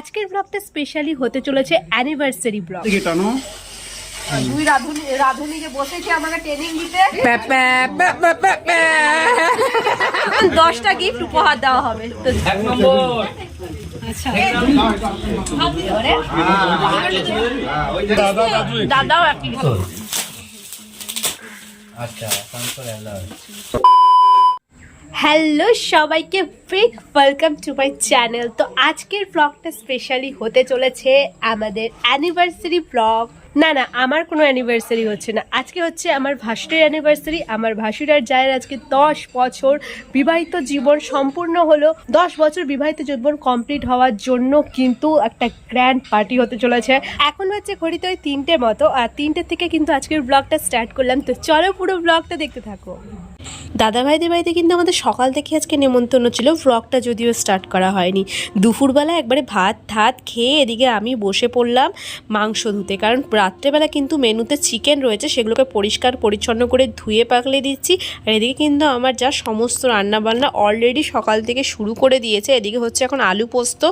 আজকের ব্লগটা স্পেশালি হতে চলেছে অ্যানিভার্সারি ব্লগ দুই রাধুনি রাধুনি যে বসেছে আমাকে ট্রেনিং দিতে। দশটা গিফট উপহার দেওয়া হবে। তো দাদা দাদু দাদাও একই আচ্ছা হ্যালো সবাইকে big welcome to my channel তো আজকের ব্লগটা স্পেশালি হতে চলেছে আমাদের অ্যানিভার্সারি ব্লগ না না, আমার কোনো অ্যানিভার্সারি হচ্ছে না। আজকে হচ্ছে আমার ভাসুরের অ্যানিভার্সারি আমার ভাসুরার জায়ের আজকে দশ বছর বিবাহিত জীবন সম্পূর্ণ হলো। দশ বছর বিবাহিত জীবন কমপ্লিট হওয়ার জন্য কিন্তু একটা গ্র্যান্ড পার্টি হতে চলেছে। এখন হচ্ছে ঘড়িতে ওই তিনটের মতো। আর তিনটের থেকে কিন্তু আজকের ব্লগটা স্টার্ট করলাম। তো চলো পুরো ব্লগটা দেখতে থাকো। দাদা ভাইদের বাড়িতে কিন্তু আমাদের সকাল থেকে আজকে নেমন্তন্ন ছিল। ভ্লগটা যদিও স্টার্ট করা হয়নি। দুপুরবেলা একবারে ভাত ঠাত খেয়ে এদিকে আমি বসে পড়লাম মাংস ধুতে। কারণ রাত্রেবেলা কিন্তু মেনুতে চিকেন রয়েছে, সেগুলোকে পরিষ্কার পরিচ্ছন্ন করে ধুয়ে পাকলে দিচ্ছি। আর এদিকে কিন্তু আমার যা সমস্ত রান্নাবান্না অলরেডি সকাল থেকে শুরু করে দিয়েছে। এদিকে হচ্ছে এখন আলু পোস্ত,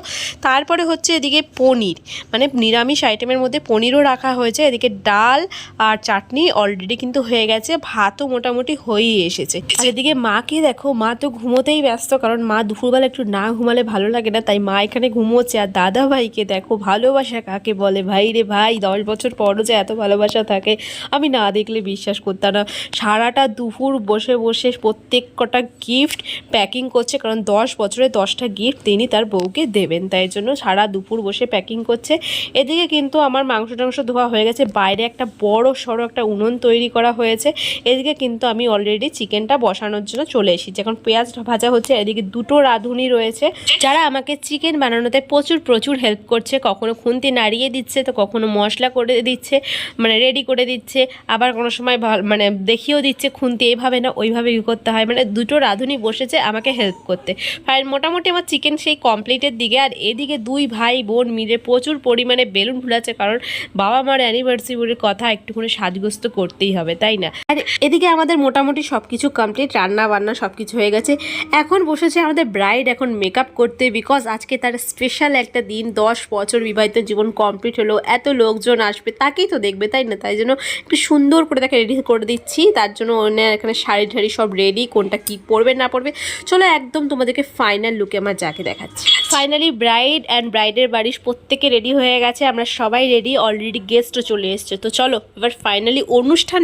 তারপরে হচ্ছে এদিকে পনির। মানে নিরামিষ আইটেমের মধ্যে পনিরও রাখা হয়েছে। এদিকে ডাল আর চাটনি অলরেডি কিন্তু হয়ে গেছে। ভাতও মোটামুটি হয়েই এসেছে। আর এদিকে মাকে দেখো মা তো ঘুমোতেই ব্যস্ত কারণ মা দুপুরবেলা একটু না ঘুমালে ভালো লাগে না তাই মা এখানে ঘুমোচ্ছে। আর দাদা ভাইকে দেখো ভালোবাসা কাকে বলে? ভাই রে ভাই দশ বছর পরও যে এত ভালোবাসা থাকে আমি না দেখলে বিশ্বাস করতাম না। সারাটা দুপুর বসে বসে প্রত্যেক কটা গিফট প্যাকিং করছে কারণ দশ বছরে দশটা গিফট তিনি তার বউকে দেবেন তাই জন্য সারা দুপুর বসে প্যাকিং করছে। এদিকে কিন্তু আমার মাংস টাংস ধোয়া হয়ে গেছে বাইরে একটা বড় সড়ো একটা উনুন তৈরি করা হয়েছে। এদিকে কিন্তু আমি অলরেডি চিকেনটা বসানোর জন্য চলে এসেছি। এখন পেঁয়াজ ভাজা হচ্ছে, এদিকে দুটো রাঁধুনি রয়েছে। যারা আমাকে চিকেন বানানোতে প্রচুর প্রচুর হেল্প করছে, কখনো খুন্তি নাড়িয়ে দিচ্ছে, তো কখনো মশলা করে দিচ্ছে মানে রেডি করে দিচ্ছে, আবার কোনো সময় মানে দেখিয়েও দিচ্ছে, খুন্তি এইভাবে না, ওইভাবে ই করতে হয়। মানে দুটো রাঁধুনি বসেছে আমাকে হেল্প করতে। আর মোটামুটি আমার চিকেন সেই কমপ্লিটের দিকে, আর এদিকে দুই ভাই বোন মিলে প্রচুর পরিমাণে বেলুন ফুলাচ্ছে, কারণ বাবা মার অ্যানিভার্সারির কথা একটুখানি সাজগ্রস্ত করতেই হবে, তাই না? আর এদিকে আমাদের মোটামুটি সব কিছু কমপ্লিট রান্না বান্না সব কিছু হয়ে গেছে। এখন বসেছে আমাদের ব্রাইড এখন মেকআপ করতে বিকজ আজকে তার স্পেশাল একটা দিন, দশ বছর বিবাহিত জীবন কমপ্লিট হলো, এত লোকজন আসবে, তাকেই তো দেখবে, তাই না? তাই জন্য একটু সুন্দর করে তাকে রেডি করে দিচ্ছি, তার জন্য ওনে এখানে শাড়ি ঠাড়ি সব রেডি কোনটা কি পরবে, না পরবে। চলো একদম তোমাদেরকে ফাইনাল লুকে আমার যাকে দেখাচ্ছি। ফাইনালি ব্রাইড অ্যান্ড ব্রাইডের বাড়ির প্রত্যেকে রেডি হয়ে গেছে, আমরা সবাই রেডি অলরেডি গেস্টও চলে এসছে। তো চলো, এবার ফাইনালি অনুষ্ঠান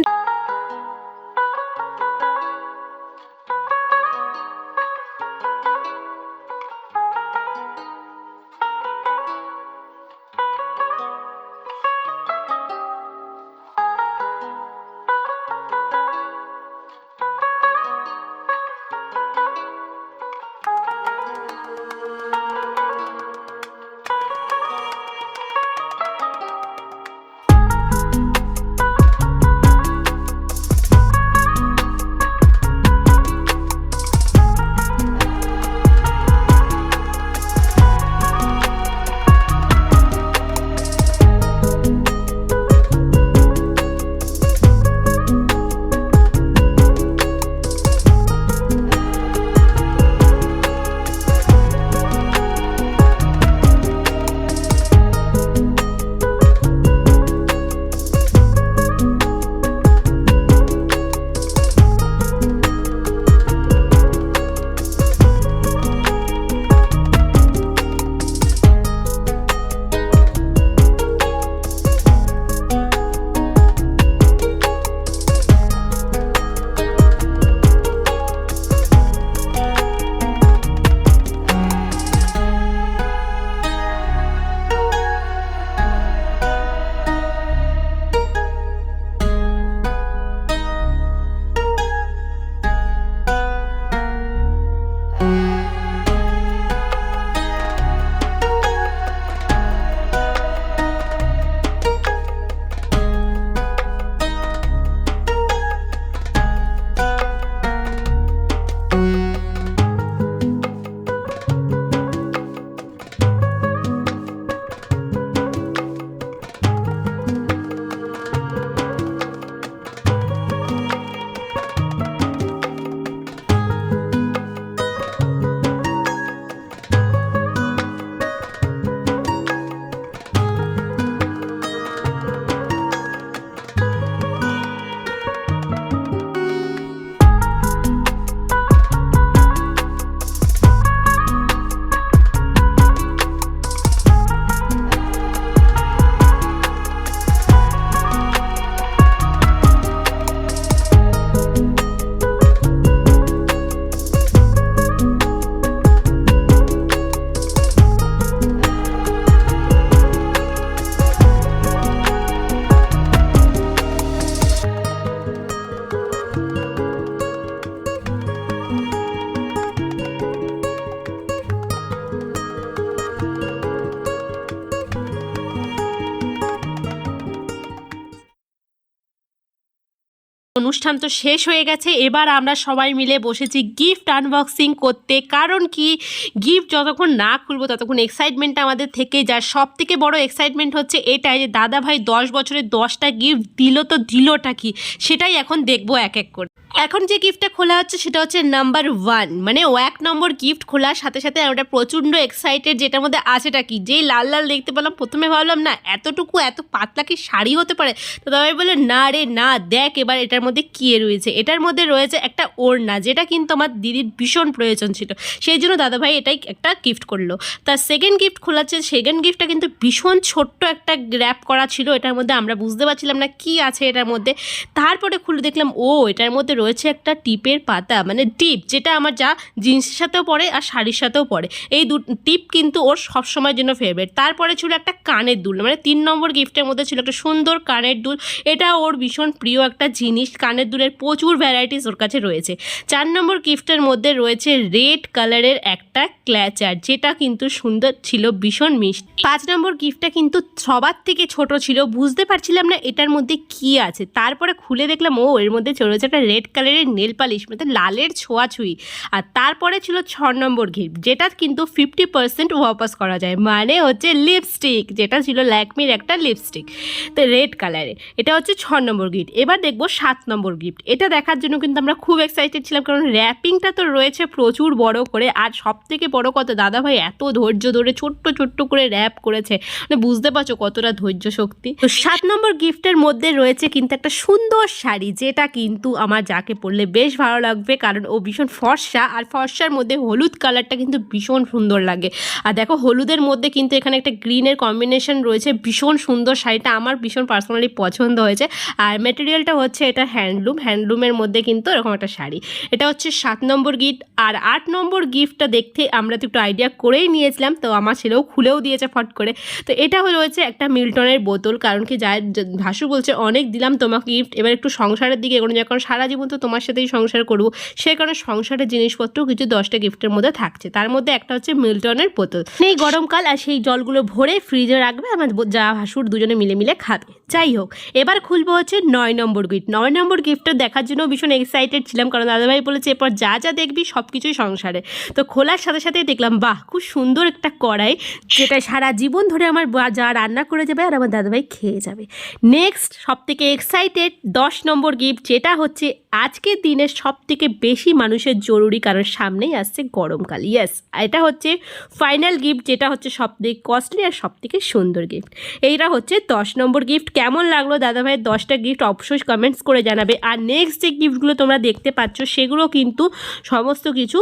অনুষ্ঠান তো শেষ হয়ে গেছে। এবার আমরা সবাই মিলে বসেছি গিফট আনবক্সিং করতে। কারণ কি? গিফট যতক্ষণ না খুলবো ততক্ষণ এক্সাইটমেন্টটা আমাদের থেকে যায়। সব থেকে বড় এক্সাইটমেন্ট হচ্ছে এটাই যে দাদা ভাই দশ বছরে দশটা গিফট দিল তো দিলটা কি? সেটাই এখন দেখব এক এক করে। এখন যে গিফটটা খোলা হচ্ছে সেটা হচ্ছে নাম্বার ওয়ান মানে ও এক নম্বর গিফট খোলার সাথে সাথে আমরা প্রচণ্ড এক্সাইটেড যেটার মধ্যে আছেটা কি? যেই লাল লাল দেখতে পেলাম, প্রথমে ভাবলাম না, এতটুকু এত পাতলা কি শাড়ি হতে পারে? তো তবে বলে না রে, না, দেখ এবার এটার মধ্যে কী রয়েছে? এটার মধ্যে রয়েছে একটা ওড়না, যেটা কিন্তু আমার দিদির ভীষণ প্রয়োজন ছিল। সেই জন্য দাদাভাই এটাই একটা গিফট করল। তার সেকেন্ড গিফট খোলাচ্ছে সেকেন্ড গিফটটা কিন্তু ভীষণ ছোট্ট একটা র্যাপ করা ছিল। এটার মধ্যে আমরা বুঝতে পারছিলাম না কি আছে এটার মধ্যে। তারপরে খুলে দেখলাম, ও, এটার মধ্যে রয়েছে একটা টিপের পাতা মানে টিপ, যেটা আমার যা জিন্সের সাথেও পরে আর শাড়ির সাথেও পরে এই দু, টিপ কিন্তু ওর সবসময়ের জন্য ফেভারিট তারপরে ছিল একটা কানের দুল মানে তিন নম্বর গিফটের মধ্যে ছিল একটা সুন্দর কানের দুল। এটা ওর ভীষণ প্রিয় একটা জিনিস। কানের দুলের প্রচুর ভ্যারাইটিস ওর কাছে রয়েছে। চার নম্বর গিফটের মধ্যে রয়েছে রেড কালারের একটা ক্ল্যাচার যেটা কিন্তু সুন্দর ছিল, ভীষণ মিষ্টি। পাঁচ নম্বর গিফটটা কিন্তু সবার থেকে ছোট ছিল, বুঝতে পারছিলাম না এটার মধ্যে কি আছে। তারপরে খুলে দেখলাম, ও, এর মধ্যে রয়েছে একটা রেড কালারের নেল পালিশ মানে লালের ছোঁয়াছুঁই। আর তারপরে ছিল ছ নম্বর গিফট, যেটা কিন্তু ফিফটি পার্সেন্ট ওয়াপাস করা যায় মানে হচ্ছে লিপস্টিক যেটা ছিল ল্যাকমির একটা লিপস্টিক তো রেড কালারে এটা হচ্ছে ছ নম্বর গিফট। এবার দেখব সাত নম্বর গিফট। এটা দেখার জন্য কিন্তু আমরা খুব এক্সাইটেড ছিলাম কারণ র্যাপিংটা তো রয়েছে প্রচুর বড় করে আর সব থেকে বড় কথা দাদাভাই এত ধৈর্য ধরে ছোট্ট ছোট্ট করে র্যাপ করেছে। মানে বুঝতে পারছ কতটা ধৈর্য শক্তি। তো সাত নম্বর গিফটের মধ্যে রয়েছে কিন্তু একটা সুন্দর শাড়ি যেটা কিন্তু আমার যাকে পরলে বেশ ভালো লাগবে কারণ ও ভীষণ ফর্সা আর ফর্সার মধ্যে হলুদ কালারটা কিন্তু ভীষণ সুন্দর লাগে। আর দেখো হলুদের মধ্যে কিন্তু এখানে একটা গ্রিনের কম্বিনেশন রয়েছে ভীষণ সুন্দর শাড়িটা আমার ভীষণ পার্সোনালি পছন্দ হয়েছে। আর মেটেরিয়ালটা হচ্ছে এটা হ্যান্ডলুম, হ্যান্ডলুমের মধ্যে কিন্তু এরকম একটা শাড়ি। এটা হচ্ছে সাত নম্বর গিফট। আর আট নম্বর গিফটটা দেখতে আমরা তো একটু আইডিয়া করেই নিয়েছিলাম, তো আমার ছেলেও খুলেও দিয়েছে ফট করে। তো এটা হলো হচ্ছে একটা মিল্টনের বোতল, কারণ কি যার য- ভাসু বলছে, অনেক দিলাম তোমাকে গিফট। এবার একটু সংসারের দিকে এগোনো যায়, কারণ সারা জীবন তো তোমার সাথেই সংসার করব। সেই কারণে সংসারের জিনিসপত্র কিছু দশটা গিফটের মধ্যে থাকছে। তার মধ্যে একটা হচ্ছে মিল্টনের বোতল। এই গরমকাল আর সেই জলগুলো ভরে ফ্রিজে রাখবে, আমার যা ভাসুর দুজনে মিলে মিলে খাবে। যাই হোক, এবার খুলবো হচ্ছে নয় নম্বর গিফট। নয় নম্বর গিফটটা দেখার জন্য ভীষণ এক্সাইটেড ছিলাম, কারণ দাদাভাই বলেছে, এরপর যা যা দেখবি সব কিছুই সংসারে। তো খোলার সাথে সাথেই দেখলাম, বাহ, খুব সুন্দর একটা কড়াই, যেটা সারা জীবন ধরে আমার যা রান্না করে যাবে আর আমার দাদাভাই খেয়ে যাবে। নেক্সট সব থেকে এক্সাইটেড দশ নম্বর গিফট, যেটা হচ্ছে আজকের দিনের সব থেকে বেশি মানুষের জরুরি, কারণ সামনেই আসছে গরমকাল। ইয়েস এটা হচ্ছে ফাইনাল গিফট, যেটা হচ্ছে সব থেকে কস্টলি আর সব থেকে সুন্দর গিফট। এইটা হচ্ছে দশ নম্বর গিফট। কেমন লাগল দাদাভাইয়ের দশটা গিফট অবশ্যই কমেন্টস করে জানাবে। আর নেক্সট যে গিফটগুলো তোমরা দেখতে পাচ্ছ, সেগুলো কিন্তু সমস্ত কিছু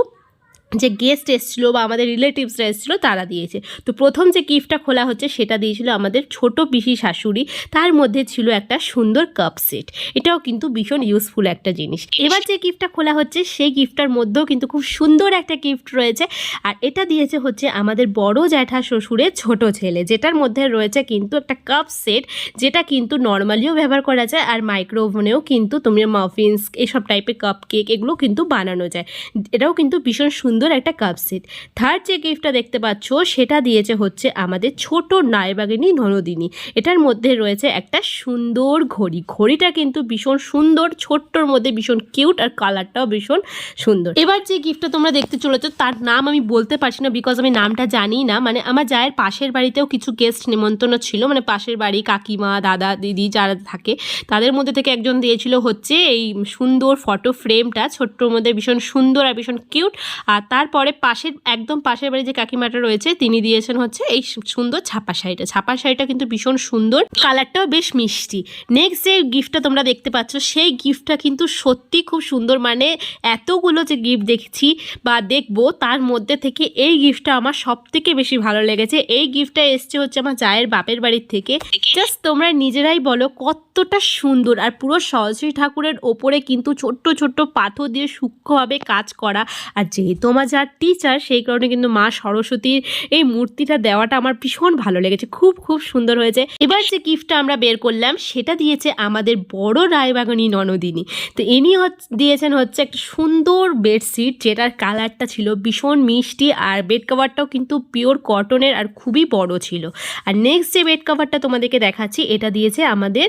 যে গেস্ট এসেছিল বা আমাদের রিলেটিভসরা এসেছিল, তারা দিয়েছে। তো প্রথম যে গিফটটা খোলা হচ্ছে, সেটা দিয়েছিল আমাদের ছোট পিসি শাশুড়ি। তার মধ্যে ছিল একটা সুন্দর কাপ সেট এটাও কিন্তু ভীষণ ইউজফুল একটা জিনিস। এবার যে গিফটটা খোলা হচ্ছে, সেই গিফটটার মধ্যেও কিন্তু খুব সুন্দর একটা গিফট রয়েছে। আর এটা দিয়েছে হচ্ছে আমাদের বড় জ্যাঠা শ্বশুরের ছোট ছেলে, যেটার মধ্যে রয়েছে কিন্তু একটা কাপ সেট যেটা কিন্তু নর্মালিও ব্যবহার করা যায় আর মাইক্রো ওভেনেও কিন্তু তুমি মাফিনস এসব টাইপের কাপ কেক এগুলো কিন্তু বানানো যায়। এটাও কিন্তু ভীষণ সুন্দর একটা কাপ সেট থার্ড যে গিফটটা দেখতে পাচ্ছ, সেটা দিয়েছে হচ্ছে আমাদের ছোট নায়বাগিনী ননদিনী এটার মধ্যে রয়েছে একটা সুন্দর ঘড়ি। ঘড়িটা কিন্তু ভীষণ সুন্দর, ছোট্টর মধ্যে ভীষণ কিউট আর কালারটাও ভীষণ সুন্দর। এবার যে গিফটটা তোমরা দেখতে চলেছো, তার নাম আমি বলতে পারছি না বিকজ আমি নামটা জানি না। মানে আমার জায়ের পাশের বাড়িতেও কিছু গেস্ট নিমন্ত্রণ ছিল। মানে পাশের বাড়ি কাকিমা, দাদা, দিদি যারা থাকে, তাদের মধ্যে থেকে একজন দিয়েছিল হচ্ছে এই সুন্দর ফটো ফ্রেমটা ছোট্টর মধ্যে ভীষণ সুন্দর আর ভীষণ কিউট আর তারপরে পাশের, একদম পাশের বাড়ি যে কাকিমাটা রয়েছে, তিনি দিয়েছেন হচ্ছে এই সুন্দর ছাপা শাড়িটা। ছাপা শাড়িটা কিন্তু ভীষণ সুন্দর, কালারটাও বেশ মিষ্টি। নেক্সট যে গিফটটা তোমরা দেখতে পাচ্ছ, সেই গিফটটা কিন্তু সত্যি খুব সুন্দর। মানে এতগুলো যে গিফট দেখছি বা দেখব, তার মধ্যে থেকে এই গিফটটা আমার সব থেকে বেশি ভালো লেগেছে। এই গিফটটা এসছে হচ্ছে আমার জায়ের বাপের বাড়ির থেকে। জাস্ট তোমরা নিজেরাই বলো, কতটা সুন্দর। আর পুরো সরস্বতী ঠাকুরের ওপরে কিন্তু ছোট্ট ছোট্ট পাথর দিয়ে সূক্ষ্মভাবে কাজ করা। আর যেহেতু আমার বাবা যার টিচার সেই কারণে কিন্তু মা সরস্বতীর এই মূর্তিটা দেওয়াটা আমার ভীষণ ভালো লেগেছে। খুব খুব সুন্দর হয়েছে। এবার যে গিফটটা আমরা বের করলাম, সেটা দিয়েছে আমাদের বড় রায়বাগানী ননদিনী। তো ইনি দিয়েছেন হচ্ছে একটা সুন্দর বেডশিট যেটার কালারটা ছিল ভীষণ মিষ্টি আর বেড কভারটাও কিন্তু পিওর কটনের আর খুবই বড় ছিল। আর নেক্সট যে বেড কাভারটা তোমাদেরকে দেখাচ্ছি, এটা দিয়েছে আমাদের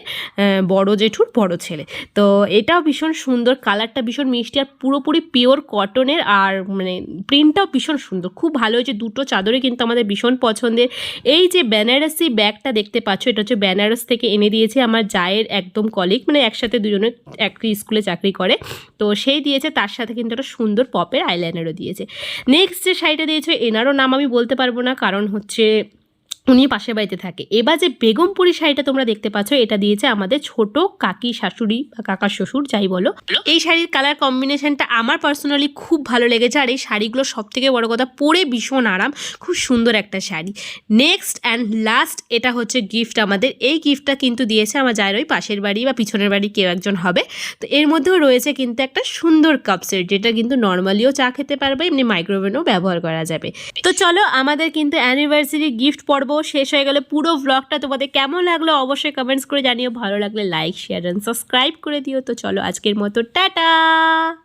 বড় জেঠুর বড় ছেলে। তো এটাও ভীষণ সুন্দর কালারটা ভীষণ মিষ্টি আর পুরোপুরি পিওর কটনের আর মানে প্রিন্টটাও ভীষণ সুন্দর। খুব ভালো হয়েছে, দুটো চাদরে কিন্তু আমাদের ভীষণ পছন্দের। এই যে বেনারসি ব্যাগটা দেখতে পাচ্ছ, এটা হচ্ছে বেনারস থেকে এনে দিয়েছে আমার জায়ের একদম কলিগ মানে একসাথে দুজনে একটি স্কুলে চাকরি করে। তো সেই দিয়েছে, তার সাথে কিন্তু একটা সুন্দর পপের আইলাইনারও দিয়েছে। নেক্সট যে শাড়িটা দিয়েছে, এনারও নাম আমি বলতে পারব না, কারণ হচ্ছে উনি পাশের বাড়িতে থাকে। এবার যে বেগমপুরি শাড়িটা তোমরা দেখতে পাচ্ছ, এটা দিয়েছে আমাদের ছোট কাকি শাশুড়ি বা কাকার শ্বশুর, যাই বলো। এই শাড়ির কালার কম্বিনেশনটা আমার পার্সোনালি খুব ভালো লেগেছে আর এই শাড়িগুলো সব থেকে বড় কথা, পরে ভীষণ আরাম, খুব সুন্দর একটা শাড়ি। নেক্সট অ্যান্ড লাস্ট এটা হচ্ছে গিফট আমাদের। এই গিফটটা কিন্তু দিয়েছে আমার যার ওই পাশের বাড়ি বা পিছনের বাড়ি কেউ একজন হবে। তো এর মধ্যেও রয়েছে কিন্তু একটা সুন্দর কাপ সেট যেটা কিন্তু নর্মালিও চা খেতে পারবে, এমনি মাইক্রোওভেনও ব্যবহার করা যাবে। তো চলো আমাদের কিন্তু অ্যানিভার্সারি গিফট পর্ব শেষ হয়ে গেলে পুরো ব্লগটা তোমাদের কেমন লাগল অবশ্যই কমেন্টস করে জানিও। ভালো লাগলে লাইক শেয়ার অ্যান্ড সাবস্ক্রাইব করে দিও। তো চলো আজকের মতো, টাটা!